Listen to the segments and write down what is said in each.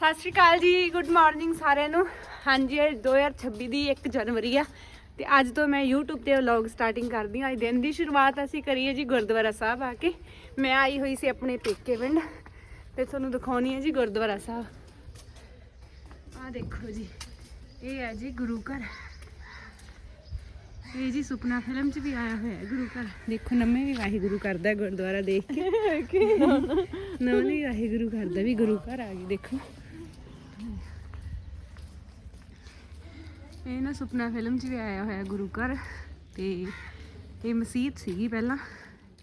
ਸਤਿ ਸ਼੍ਰੀ ਅਕਾਲ ਜੀ good morning ਸਾਰਿਆਂ ਨੂੰ। ਹਾਂਜੀ ਇਹ 2026 ਦੀ 1 ਜਨਵਰੀ ਆ ਤੇ ਅੱਜ ਤੋਂ ਮੈਂ YouTube ਤੇ ਵਲੌਗ ਸਟਾਰਟਿੰਗ ਕਰਦੀ ਹਾਂ। ਅੱਜ ਦਿਨ ਦੀ ਸ਼ੁਰੂਆਤ ਅਸੀਂ ਕਰੀਏ ਜੀ ਗੁਰਦੁਆਰਾ ਸਾਹਿਬ ਆ ਕੇ। ਮੈਂ ਆਈ ਹੋਈ ਸੀ ਆਪਣੇ ਪੇਕੇ ਪਿੰਡ ਤੇ ਤੁਹਾਨੂੰ ਦਿਖਾਉਣੀ ਹੈ ਜੀ ਗੁਰਦੁਆਰਾ ਸਾਹਿਬ। ਆ ਦੇਖੋ ਜੀ ਇਹ ਹੈ ਜੀ ਗੁਰੂ ਘਰ। ਇਹ ਜੀ ਸੁਪਨਾ ਫਿਲਮ 'ਚ ਵੀ ਆਇਆ ਹੋਇਆ ਹੈ ਗੁਰੂ ਘਰ। ਦੇਖੋ ਨੰਮੇ ਵੀ ਵਾਹਿਗੁਰੂ ਕਰਦਾ ਗੁਰਦੁਆਰਾ ਦੇਖ ਕੇ। ਨਵਨੀ ਵਾਹਿਗੁਰੂ ਕਰਦਾ ਵੀ ਗੁਰੂ ਘਰ ਆ ਗਈ ਦੇਖੋ। ਇਹ ਨਾ ਸੁਪਨਾ ਫਿਲਮ 'ਚ ਵੀ ਆਇਆ ਹੋਇਆ ਗੁਰੂ ਘਰ ਤੇ ਇਹ ਮਸਜਿਦ ਸੀਗੀ ਪਹਿਲਾਂ,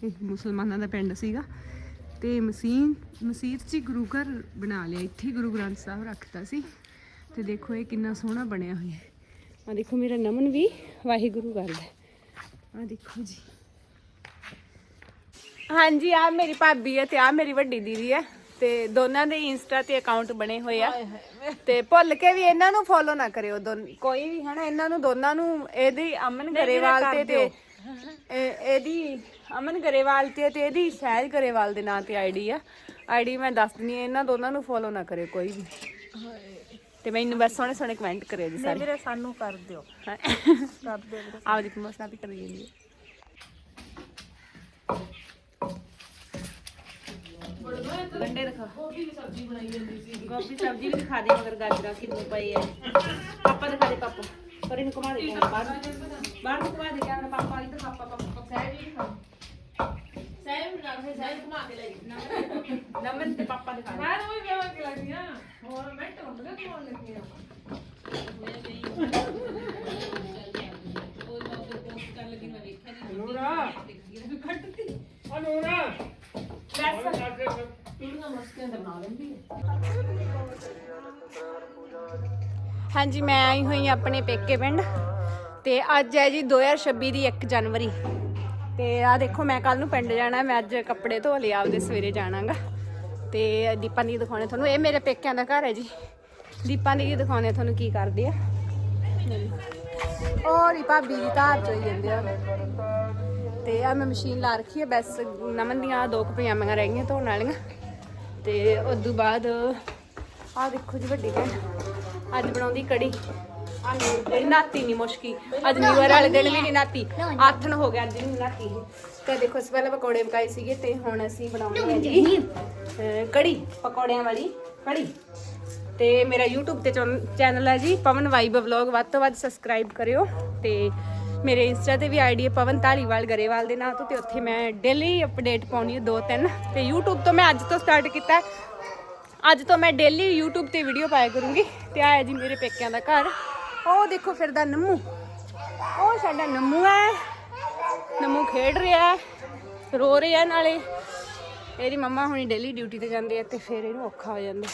ਇਹ ਮੁਸਲਮਾਨਾਂ ਦਾ ਪਿੰਡ ਸੀਗਾ ਤੇ ਮਸੀਹ ਮਸਜਿਦ 'ਚ ਹੀ ਗੁਰੂ ਘਰ ਬਣਾ ਲਿਆ, ਇੱਥੇ ਗੁਰੂ ਗ੍ਰੰਥ ਸਾਹਿਬ ਰੱਖਤਾ ਸੀ ਤੇ ਦੇਖੋ ਇਹ ਕਿੰਨਾ ਸੋਹਣਾ ਬਣਿਆ ਹੋਇਆ ਹੈ। ਆ ਦੇਖੋ ਮੇਰਾ ਨਮਨ ਵੀ ਵਾਹਿਗੁਰੂ ਕਰਦਾ ਆ ਦੇਖੋ ਜੀ। ਹਾਂਜੀ ਆ ਮੇਰੀ ਭਾਬੀ ਹੈ ਤੇ ਆ ਮੇਰੀ ਵੱਡੀ ਦੀਦੀ ਹੈ। ਤੇ ਦੋਨਾਂ ਦੇ ਇੰਸਟਾ ਤੇ ਅਕਾਊਂਟ ਬਣੇ ਹੋਏ ਆ। ਤੇ ਭੁੱਲ ਕੇ ਵੀ ਇਹਨਾਂ ਨੂੰ ਫੋਲੋ ਨਾ ਕਰਿਓ ਦੋਨ ਕੋਈ ਵੀ ਹਨਾ ਇਹਨਾਂ ਨੂੰ ਦੋਨਾਂ ਨੂੰ ਇਹਦੀ ਅਮਨ ਗਰੇਵਾਲ ਤੇ ਤੇ ਇਹ- ਇਹਦੀ ਅਮਨ ਗਰੇਵਾਲ ਤੇ ਤੇ ਇਹਦੀ ਸਹਿਜ ਗਰੇਵਾਲ ਦੇ ਨਾਂ ਤੇ ਆਈਡੀ ਆ। ਆਈਡੀ ਮੈਂ ਦੱਸ ਦਿੰਨੀ ਆ ਇਹਨਾਂ ਦੋਨਾਂ ਨੂੰ ਫੋਲੋ ਨਾ ਕਰਿਓ ਕੋਈ ਵੀ। ਤੇ ਮੈਨੂੰ ਬਸ ਸੋਹਣੇ ਸੋਹਣੇ ਕਮੈਂਟ ਕਰਿਓ ਜੀ ਸਾਰੇ। ਵੀਰੇ ਸਾਨੂੰ ਕਰ ਦਿਓ। ਹਾਂ। ਵੀਰੇ। ਆਪਦੀ ਪ੍ਰਮੋਸ਼ਨ ਵੀ ਕਰੀ ਜਾਂਦੀ ਹੈ। ਗੰਡੇ ਦਿਖਾ ਗੋਭੀ ਦੀ ਸਬਜ਼ੀ ਬਣਾਈ ਜਾਂਦੀ ਸੀ। ਗੋਭੀ ਸਬਜ਼ੀ ਵੀ ਦਿਖਾ ਦੇ ਮਗਰ ਗਾਜਰਾਂ ਕਿੰਨੀ ਪਈ ਹੈ ਪਾਪਾ ਦਿਖਾ ਦੇ ਪਾਪਾ। ਪਰ ਇਹਨੂੰ ਘੁਮਾ ਦੇ ਬਾਹਰ ਬਾਹਰ ਨੂੰ ਘੁਮਾ ਦੇ ਕੈਮਰਾ ਪਾਪਾ ਇੱਧਰ ਪਾਪਾ ਪਾਪਾ ਸਹਿਜ ਵੀ ਦਿਖਾ ਸਹਿਜ ਵੀ ਨਾਲ ਸਹਿਜ ਘੁਮਾ ਕੇ ਲੈ ਨਮਨ ਤੇ ਪਾਪਾ ਦਿਖਾ ਦੇ। ਮੈਂ ਉਹ ਕਿਹਾ ਕਿ ਲੱਗੀਆਂ ਹੋਰ ਮੈਂ ਟੁੰਡ ਕੇ ਕੋਣ ਲੱਗੀਆਂ ਹਾਂਜੀ, ਮੈਂ ਆਈ ਹੋਈ ਹਾਂ ਆਪਣੇ ਪੇਕੇ ਪਿੰਡ। ਤੇ ਅੱਜ ਹੈ ਜੀ 2026 ਦੀ 1 ਜਨਵਰੀ। ਤੇ ਆ ਦੇਖੋ, ਮੈਂ ਕੱਲ ਨੂੰ ਪਿੰਡ ਜਾਣਾ, ਮੈਂ ਅੱਜ ਕੱਪੜੇ ਧੋ ਲਿਆ ਆਪਦੇ ਸਵੇਰੇ ਜਾਣਾਗਾ। ਤੇ ਦੀਪਾਂ ਦੀ ਦਿਖਾਉਣੇ ਤੁਹਾਨੂੰ। ਇਹ ਮੇਰੇ ਪੇਕਿਆਂ ਦਾ ਘਰ ਹੈ ਜੀ। ਦੀਪਾਂ ਦੀ ਦਿਖਾਉਣੇ ਤੁਹਾਨੂੰ ਕੀ ਕਰਦੀ ਆ। ਔਰ ਹੀ ਭਾਬੀ ਦੀ ਧਾਰ ਚੋਈ ਜਾਂਦੇ ਆ। ਤੇ ਆ ਮੈਂ ਮਸ਼ੀਨ ਲਾ ਰੱਖੀ ਹੈ ਬਸ ਨਮਨ ਦੀਆਂ ਦੋ ਕੁ ਪਜਾਮੀਆਂ ਰਹਿ ਗਈਆਂ ਧੋਣ ਵਾਲੀਆਂ। ਤੇ ਉਸ ਤੋਂ ਬਾਅਦ ਆ ਦੇਖੋ ਜੀ ਵੱਡੀ ਭੈਣ। ਅੱਜ ਬਣਾਉਂਦੀ ਕੜੀ। ਆ ਨਾਤੀ ਨਹੀਂ ਮੁਸ਼ਕੀ। ਅੱਜ ਨਿਊ ਵਾਲੇ ਦਿਨ ਵੀ ਨਹੀਂ ਨਾਤੀ। ਆਥਣ ਹੋ ਗਿਆ ਅੱਜ ਨਹੀਂ ਨਾਤੀ ਤੇ ਦੇਖੋ, ਇਸ ਪਹਿਲਾਂ ਪਕੌੜੇ ਪਕਾਏ ਸੀਗੇ ਤੇ ਹੁਣ ਅਸੀਂ ਬਣਾਉਣੀ ਹੈ ਜੀ ਕੜੀ, ਪਕੌੜਿਆਂ ਵਾਲੀ ਕੜੀ। ਤੇ ਮੇਰਾ YouTube ਤੇ ਚੈਨਲ ਹੈ ਜੀ, ਪਵਨ ਵਾਈਬ ਵਲੌਗ। ਵੱਧ ਤੋਂ ਵੱਧ ਸਬਸਕ੍ਰਾਈਬ ਕਰਿਓ। ਤੇ ਮੇਰੇ ਇੰਸਟਾ ਤੇ ਵੀ ਆਈਡੀ ਹੈ ਪਵਨ ਧਾਲੀਵਾਲ ਗਰੇਵਾਲ ਦੇ ਨਾਂ ਤੋਂ। ਤੇ ਉੱਥੇ ਮੈਂ ਡੇਲੀ ਅਪਡੇਟ ਪਾਉਣੀ ਦੋ ਤਿੰਨ। ਤੇ YouTube ਤੋਂ ਮੈਂ ਅੱਜ ਤੋਂ ਸਟਾਰਟ ਕੀਤਾ ਅੱਜ ਤੋਂ ਮੈਂ ਡੇਲੀ YouTube ਤੇ ਵੀਡੀਓ ਪਾਇਆ ਕਰੂੰਗੀ ਤੇ ਆਇਆ ਜੀ ਮੇਰੇ ਪੇਕਿਆਂ ਦਾ ਘਰ। ਉਹ ਦੇਖੋ ਫਿਰਦਾ ਨੰਮੂ। ਉਹ ਸਾਡਾ ਨੰਮੂ ਹੈ। ਨੰਮੂ ਖੇਡ ਰਿਹਾ ਹੈ। ਰੋ ਰਿਹਾ ਨਾਲੇ। ਇਹਦੀ ਮੰਮਾ ਹੁਣੀ ਡੇਲੀ ਡਿਊਟੀ ਤੇ ਜਾਂਦੇ ਆ ਤੇ ਫਿਰ ਇਹਨੂੰ ਔਖਾ ਹੋ ਜਾਂਦਾ।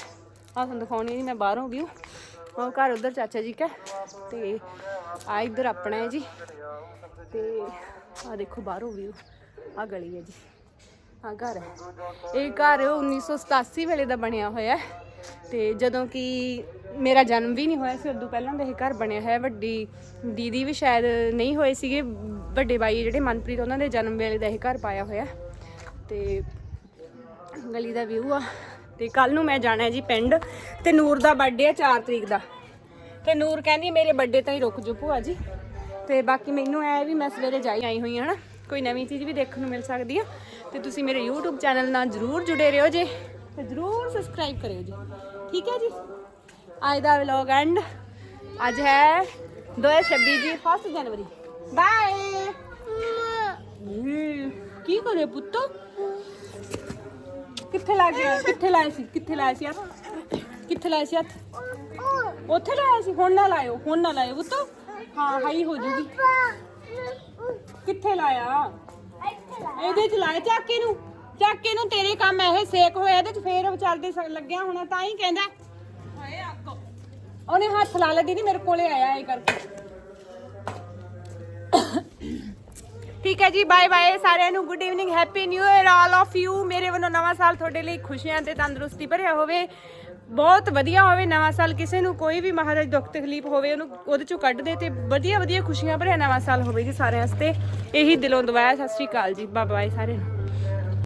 ਆਹ ਤੁਹਾਨੂੰ ਦਿਖਾਉਣੀ ਨਹੀਂ ਮੈਂ ਬਾਹਰੋਂ ਵੀ ਉਹ ਘਰ ਉਧਰ ਚਾਚਾ ਜੀ ਕਾ। ਤੇ ਆ ਇੱਧਰ ਆਪਣਾ ਹੈ ਜੀ। ਤੇ ਆ ਦੇਖੋ ਬਾਹਰੋਂ ਵੀ ਆ। ਗਲੀ ਹੈ ਜੀ। ਹਾਂ, ਘਰ ਹੈ। ਇਹ ਘਰ 1987 ਵੇਲੇ ਦਾ ਬਣਿਆ ਹੋਇਆ ਹੈ ਤੇ ਜਦੋਂ ਕਿ ਮੇਰਾ ਜਨਮ ਵੀ ਨਹੀਂ ਹੋਇਆ ਸੀ, ਉਦੋਂ ਪਹਿਲਾਂ ਦਾ ਇਹ ਘਰ ਬਣਿਆ ਹੋਇਆ ਵੱਡੀ ਦੀਦੀ ਵੀ ਸ਼ਾਇਦ ਨਹੀਂ ਹੋਏ ਸੀਗੇ, ਵੱਡੇ ਬਾਈ ਜਿਹੜੇ ਮਨਪ੍ਰੀਤ, ਉਹਨਾਂ ਦੇ ਜਨਮ ਵੇਲੇ ਦਾ ਇਹ ਘਰ ਪਾਇਆ ਹੋਇਆ ਤੇ ਗਲੀ ਦਾ ਵਿਊ ਆ। ਤੇ ਕੱਲ ਨੂੰ ਮੈਂ ਜਾਣਾ ਹੈ ਜੀ ਪਿੰਡ। ਤੇ ਨੂਰ ਦਾ ਬਰਥਡੇ ਆ 4 ਤਰੀਕ ਦਾ। ਤੇ ਨੂਰ ਕਹਿੰਦੀ, ਮੇਰੇ ਬਰਥਡੇ ਤਾਂ ਹੀ ਰੁਕ ਜੂ ਭੂਆ ਜੀ। ਤੇ ਬਾਕੀ ਮੈਨੂੰ ਐ ਵੀ ਮੈਂ ਸਵੇਰੇ ਜਾਈ ਆਈ ਹੋਈ ਹਾਂ ਨਾ। ਕੋਈ ਨਵੀਂ ਚੀਜ਼ ਵੀ ਦੇਖਣ ਨੂੰ ਮਿਲ ਸਕਦੀ ਆ। ਤੇ ਤੁਸੀਂ ਮੇਰੇ YouTube ਚੈਨਲ ਨਾਲ ਜਰੂਰ ਜੁੜੇ ਰਹੋ ਜੇ। ਤੇ ਜਰੂਰ ਸਬਸਕ੍ਰਾਈਬ ਕਰਿਓ ਜੀ। ਠੀਕ ਹੈ ਜੀ? ਅੱਜ ਦਾ ਵਲੌਗ ਐਂਡ ਅੱਜ ਹੈ 2026 ਜੀ 1 ਜਨਵਰੀ ਬਾਏ ਕੀ ਕਰੇ ਪੁੱਤ? ਕਿੱਥੇ ਲਾ ਗਿਆ? ਕਿੱਥੇ ਲਾਇਆ ਸੀ? ਕਿੱਥੇ ਲਾਇਆ ਸੀ ਹੱਥ? ਕਿੱਥੇ ਲਾਇਆ ਸੀ ਹੱਥ? ਉੱਥੇ ਲਾਇਆ ਸੀ। ਹੁਣ ਨਾ ਲਾਇਓ, ਹੁਣ ਨਾ ਲਾਇਓ ਪੁੱਤ। ਹਾਂ ਹਾਈ ਹੋ ਜੂਗੀ। ਕਿੱਥੇ ਲਾਇਆ? ਇਹਦੇ ਚ ਲਾਇਆ ਚਾਕੇ ਨੂੰ? ਚਾਕੇ ਨੂੰ ਤੇਰੇ ਕੰਮ ਇਹ ਸੇਕ ਹੋਇਆ ਇਹਦੇ ਚ ਫੇਰ ਵਿਚਾਰਦੇ ਲੱਗਿਆ ਹੋਣਾ ਤਾਂ ਹੀ ਕਹਿੰਦਾ। ਹਾਏ ਅੱਗ। ਉਹਨੇ ਹੱਥ ਲਾ ਲਿਆ ਦੀਦੀ ਮੇਰੇ ਕੋਲੇ ਆਇਆ ਇਹ ਕਰਕੇ। ਠੀਕ ਹੈ ਜੀ ਬਾਏ ਬਾਏ ਸਾਰਿਆਂ ਨੂੰ good evening happy new year all of you ਮੇਰੇ ਵੱਲੋਂ ਨਵਾਂ ਸਾਲ ਤੁਹਾਡੇ ਲਈ ਖੁਸ਼ੀਆਂ ਤੇ ਤੰਦਰੁਸਤੀ ਭਰਿਆ ਹੋਵੇ। ਬਹੁਤ ਵਧੀਆ ਹੋਵੇ ਨਵਾਂ ਸਾਲ, ਕਿਸੇ ਨੂੰ ਕੋਈ ਵੀ ਮਹਾਰਾਜ ਦੁੱਖ ਤਕਲੀਫ ਹੋਵੇ, ਉਹਨੂੰ ਉਹਦੇ ਚੋਂ ਕੱਢ ਦੇ ਤੇ ਵਧੀਆ ਵਧੀਆ ਖੁਸ਼ੀਆਂ ਭਰਿਆ ਨਵਾਂ ਸਾਲ ਹੋਵੇ ਜੀ ਸਾਰਿਆਂ ਵਾਸਤੇ। ਇਹੀ ਦਿਲੋਂ ਦੁਆਇਆ, ਸਤਿ ਸ਼੍ਰੀ ਅਕਾਲ ਜੀ। ਬਾਬਾ ਬਾਏ ਸਾਰਿਆਂ ਨੂੰ।